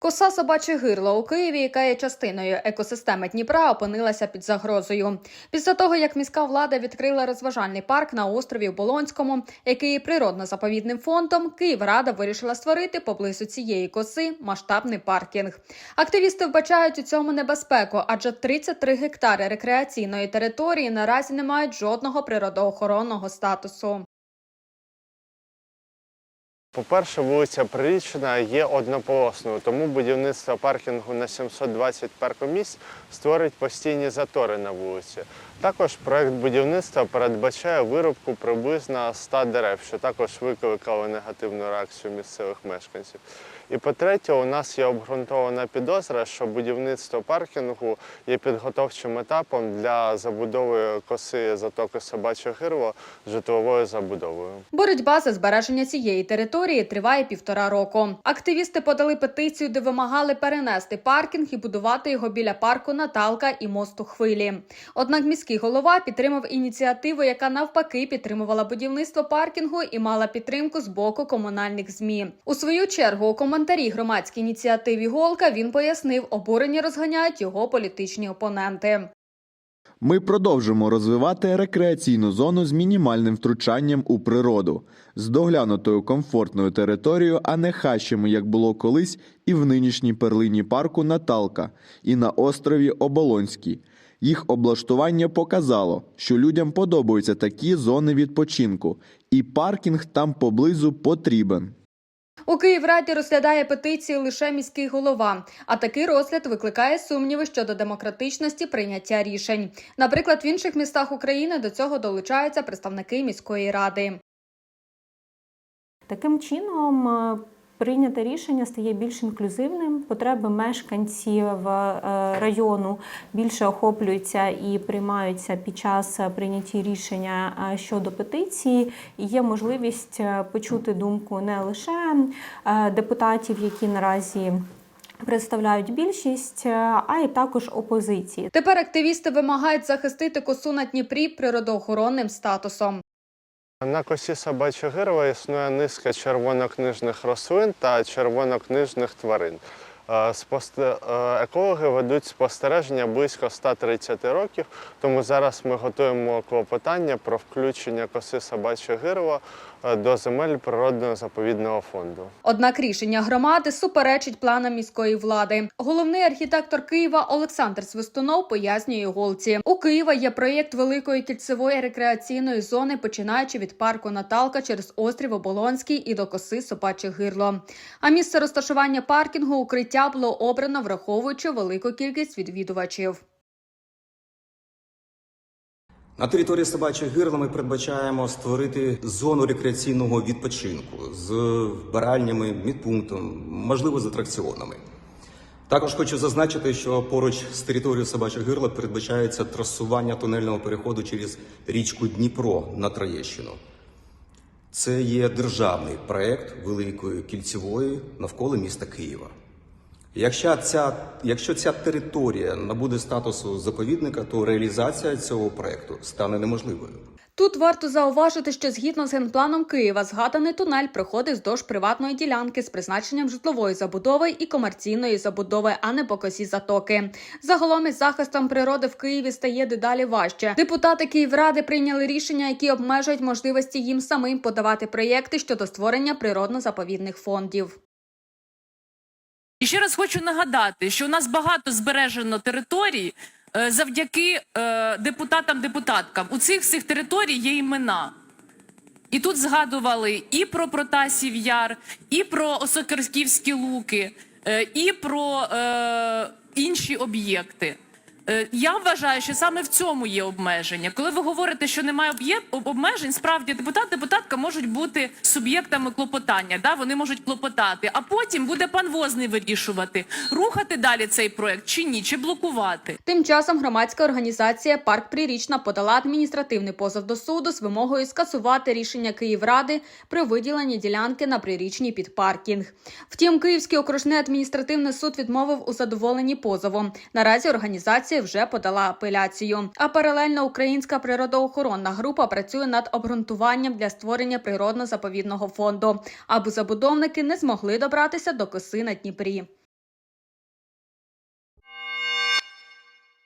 Коса собаче гирло у Києві, яка є частиною екосистеми Дніпра, опинилася під загрозою. Після того, як міська влада відкрила розважальний парк на острові Болонському, який є природно-заповідним фондом, Київрада вирішила створити поблизу цієї коси масштабний паркінг. Активісти вбачають у цьому небезпеку, адже 33 гектари рекреаційної території наразі не мають жодного природоохоронного статусу. По-перше, вулиця Прирічна є однополосною, тому будівництво паркінгу на 720 паркомісць створить постійні затори на вулиці. Також проект будівництва передбачає вирубку приблизно 100 дерев, що також викликало негативну реакцію місцевих мешканців. І по-третє, у нас є обґрунтована підозра, що будівництво паркінгу є підготовчим етапом для забудови коси затоки собаче гирло житловою забудовою. Боротьба за збереження цієї території триває півтора року. Активісти подали петицію, де вимагали перенести паркінг і будувати його біля парку Наталка і мосту Хвилі. Однак міський голова підтримав ініціативу, яка навпаки підтримувала будівництво паркінгу і мала підтримку з боку комунальних змі. У свою чергу у коментарі громадській ініціативі Голка він пояснив, обурення розганяють його політичні опоненти. Ми продовжимо розвивати рекреаційну зону з мінімальним втручанням у природу, з доглянутою комфортною територією, а не хащами, як було колись і в нинішній перлині парку Наталка, і на острові Оболонський. Їх облаштування показало, що людям подобаються такі зони відпочинку, і паркінг там поблизу потрібен. У Київраді розглядає петицію лише міський голова, а такий розгляд викликає сумніви щодо демократичності прийняття рішень. Наприклад, в інших містах України до цього долучаються представники міської ради. Таким чином, е, прийняте рішення стає більш інклюзивним. Потреби мешканців е, району більше охоплюються і приймаються під час прийняття рішення е, щодо петиції. І є можливість е, почути думку не лише депутатів, які наразі. Представляють більшість, а й також опозиції. Тепер активісти вимагають захистити косу на Дніпрі природоохоронним статусом. На косі Собачого гирла існує низка червонокнижних рослин та червонокнижних тварин. Е, е, Екологи ведуть спостереження близько 130 років, тому зараз ми готуємо клопотання про включення коси собаче гирло е, до земель природного заповідного фонду. Однак рішення громади суперечить планам міської влади. Головний архітектор Києва Олександр Свистунов пояснює голці. У Києва є проєкт великої кільцевої рекреаційної зони, починаючи від парку Наталка через острів Оболонський і до коси Собаче гирло. А місце розташування паркінгу укриття було обрано, враховуючи велику кількість відвідувачів. На території собачого гирла ми передбачаємо створити зону рекреаційного відпочинку з вбиральнями, медпунктом, можливо, з атракціонами. Також хочу зазначити, що поруч з територією собачого гирла передбачається трасування тунельного переходу через річку Дніпро на Троєщину. Це є державний проект великої кільцевої навколо міста Києва. Якщо ця, якщо ця територія набуде статусу заповідника, то реалізація цього проекту стане неможливою. Тут варто зауважити, що згідно з генпланом Києва згаданий тунель проходить вздовж приватної ділянки з призначенням житлової забудови і комерційної забудови, а не по косі затоки. Загалом із захистом природи в Києві стає дедалі важче. Депутати Київради прийняли рішення, які обмежують можливості їм самим подавати проєкти щодо створення природно-заповідних фондів. І ще раз хочу нагадати, що у нас багато збережено територій е, завдяки е, депутатам-депутаткам. У цих всіх територій є імена. І тут згадували і про Протасів Яр, і про Осокерськівські луки, е, і про інші об'єкти. Е, Я вважаю, що саме в цьому є обмеження. Коли ви говорите, що немає обмежень, справді депутат, депутатка можуть бути суб'єктами клопотання. Да? Вони можуть клопотати, а потім буде пан Возний вирішувати, рухати далі цей проект чи ні, чи блокувати. Тим часом громадська організація Парк Прирічна подала адміністративний позов до суду з вимогою скасувати рішення Київради про виділення ділянки на прирічній під паркінг. Втім, Київський окружний адміністративний суд відмовив у задоволенні позову. Наразі організація вже подала апеляцію. А паралельно українська природоохоронна група працює над обґрунтуванням для створення природно-заповідного фонду, аби забудовники не змогли добратися до коси на Дніпрі.